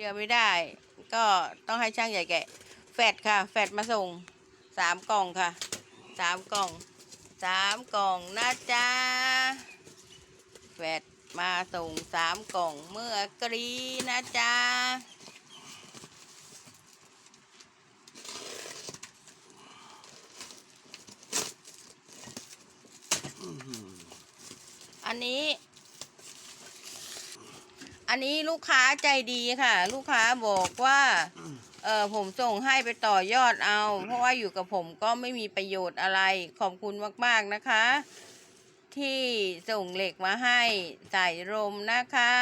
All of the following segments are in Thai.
เดียวไม่ได้ ก็ต้องให้ช่างใหญ่แกะ แฟดค่ะ แฟดมาส่งสามกล่องค่ะสามกล่องสามกล่องนะจ๊ะแฟดมาส่งสามกล่องเมื่อกรีนะจ๊ะอันนี้ อันนี้ลูกค้าใจดีค่ะ ลูกค้าบอกว่า เออผมส่งให้ไปต่อยอดเอา เพราะว่าอยู่กับผมก็ไม่มีประโยชน์อะไร ขอบคุณมากๆนะคะ ที่ส่งเหล็กมาให้ใส่ลมนะคะ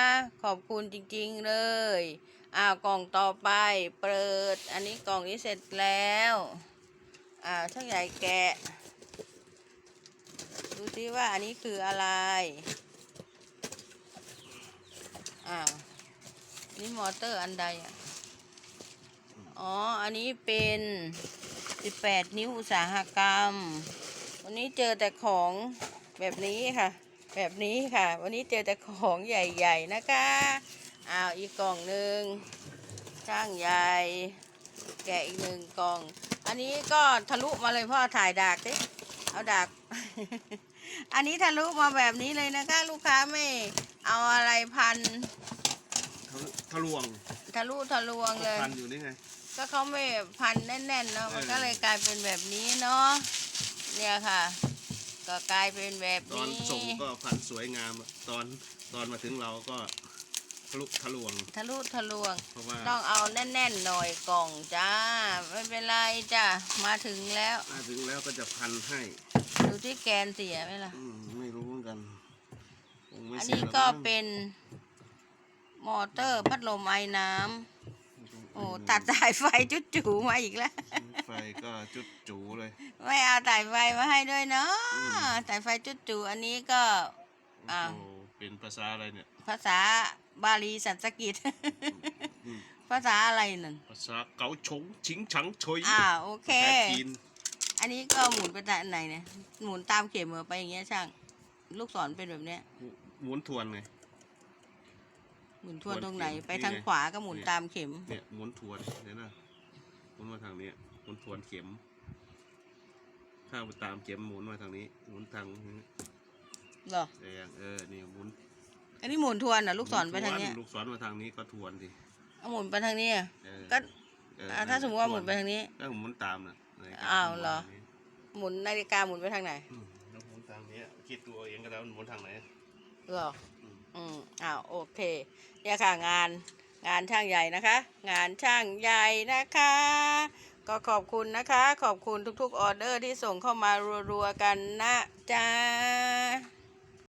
ขอบคุณจริงๆเลยอ้ากล่องต่อไปเปิด อันนี้กล่องนี้เสร็จแล้วอ่าช่างใหญ่แกะ ดูซิว่าอันนี้คืออะไร อ่าวนี่มอเตอร์อันใดอะ อ๋อ อันนี้เป็น 18 นิ้วอุตสาหกรรม วันนี้เจอแต่ของแบบนี้ค่ะ แบบนี้ค่ะ วันนี้เจอแต่ของใหญ่ ๆ นะคะ อ้าว อีกกล่องหนึ่งช่างใหญ่ แกะอีกหนึ่งกล่อง อันนี้ก็ทะลุมาเลยพ่อถ่ายดากดิเอาดาก อันนี้ทะลุมาแบบนี้เลยนะคะ ลูกค้าไม่ เอาอะไรพันทะลวงทะลุทะลวงเลย พันอยู่นี่ไง ก็เขาไม่พันแน่นๆเนาะมันเออก็เลยกลายเป็นแบบนี้เนาะเนี่ยค่ะ ก็กลายเป็นแบบตอนนี้ส่งก็พันสวยงามตอนตอนมาถึงเราก็ทะลุทะลวง ทะลุทะลวง เพราะว่าต้องเอาแน่นๆหน่อยกล่องจ้า ไม่เป็นไรจ้ามาถึงแล้ว มาถึงแล้วก็จะพันให้ ดูที่แกนเสียไหมล่ะ อืมไม่รู้เหมือนกันคง ไม่อันเสียนี้หรก็มั้งเป็นมอเตอร์พัดลมไอ้น้ำโอ้ตัดสายไฟจุดจูมาอีกแล้ว ไฟก็จุดจูเลย ไม่เอาสายไฟมาให้ด้วยเนาะอืม สายไฟจุดจูอันนี้ก็ อ้าว โอ้เป็นภาษาอะไรเนี่ย ภาษาบาลีสันสกฤตอืม ภาษาอะไรนั่น ภาษาเกาชงชิงฉังเฉยอ่าโอเคแท้จีนอันนี้ก็หมุนไปทางไหนเนี่ย หมุนตามเข็มเหรอไปอย่างเงี้ยช่าง ลูกศรเป็นแบบเนี้ย หมุนทวนไง หมุนทวนตรงไหนหมุนเข็มไปทางนี่ไงขวาก็หมุนตามเข็ม เนี่ยหมุนทวนเดี๋ยวนะหมุนมาทางนี้หมุนทวนเข็ม ถ้าไปตามเข็มหมุนมาทางนี้ หมุนทางนี้เหรอ แดงเออนี่หมุนอันนี้หมุนทวนเหรอะลูกศรไปทางเนี้ยลูกศรมาทางนี้ก็ทวนดิเอาหมุนไปทางนี้อะ เออก็ เอออ่าถ้าสมมติว่าหมุนไปทางนี้ ก็หมุนตามนะนฬิกอ้าวเหรอหมุนทางนี้หมุนนาฬิกาหมุนไปทางไหน อืมแล้วหมุนทางนี้คิดตัวเองก็แล้วมันหมุนทางไหน เหรออืมอืมอ้าวโอเค เนี่ยค่ะงานงานช่างใหญ่นะคะ งานช่างใหญ่นะคะ ก็ขอบคุณนะคะ ขอบคุณทุกๆออเดอร์ที่ส่งเข้ามารัวๆกันนะจ๊ะ